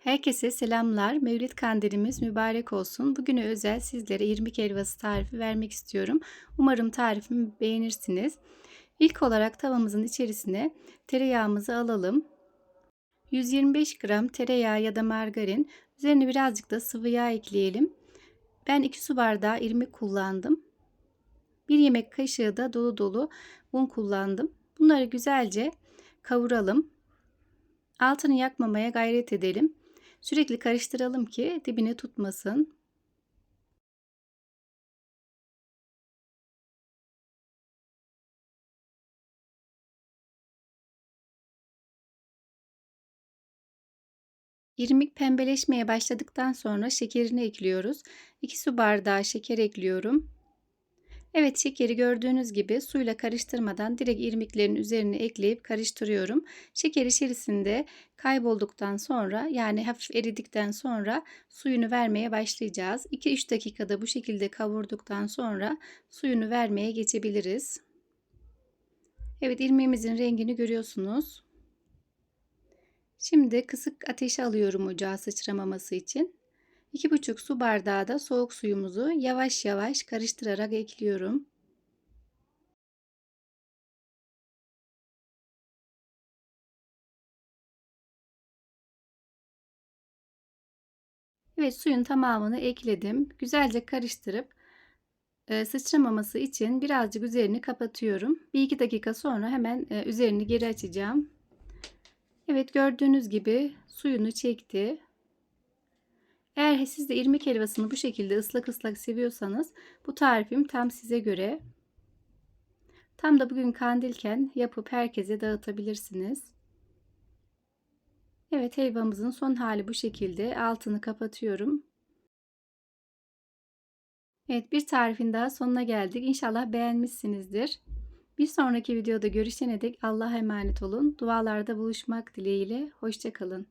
Herkese selamlar. Mevlid kandilimiz mübarek olsun. Bugüne özel sizlere irmik helvası tarifi vermek istiyorum. Umarım tarifimi beğenirsiniz. İlk olarak tavamızın içerisine tereyağımızı alalım. 125 gram tereyağı ya da margarin. Üzerine birazcık da sıvı yağ ekleyelim. Ben 2 su bardağı irmik kullandım. 1 yemek kaşığı da dolu dolu un kullandım. Bunları güzelce kavuralım. Altını yakmamaya gayret edelim. Sürekli karıştıralım ki dibine tutmasın. İrmik pembeleşmeye başladıktan sonra şekerini ekliyoruz. 2 su bardağı şeker ekliyorum. Evet şekeri gördüğünüz gibi suyla karıştırmadan direkt irmiklerin üzerine ekleyip karıştırıyorum. Şeker içerisinde kaybolduktan sonra yani hafif eridikten sonra suyunu vermeye başlayacağız. 2-3 dakikada bu şekilde kavurduktan sonra suyunu vermeye geçebiliriz. Evet irmiğimizin rengini görüyorsunuz. Şimdi kısık ateşe alıyorum ocağa sıçramaması için. 2,5 su bardağı da soğuk suyumuzu yavaş yavaş karıştırarak ekliyorum. Evet suyun tamamını ekledim. Güzelce karıştırıp e, sıçramaması için birazcık üzerini kapatıyorum. 1-2 dakika sonra hemen e, üzerini geri açacağım. Evet gördüğünüz gibi suyunu çekti. Eğer siz de irmik helvasını bu şekilde ıslak ıslak seviyorsanız bu tarifim tam size göre. Tam da bugün kandilken yapıp herkese dağıtabilirsiniz. Evet helvamızın son hali bu şekilde. Altını kapatıyorum. Evet bir tarifin daha sonuna geldik. İnşallah beğenmişsinizdir. Bir sonraki videoda görüşene dek Allah'a emanet olun. Dualarda buluşmak dileğiyle. Hoşçakalın.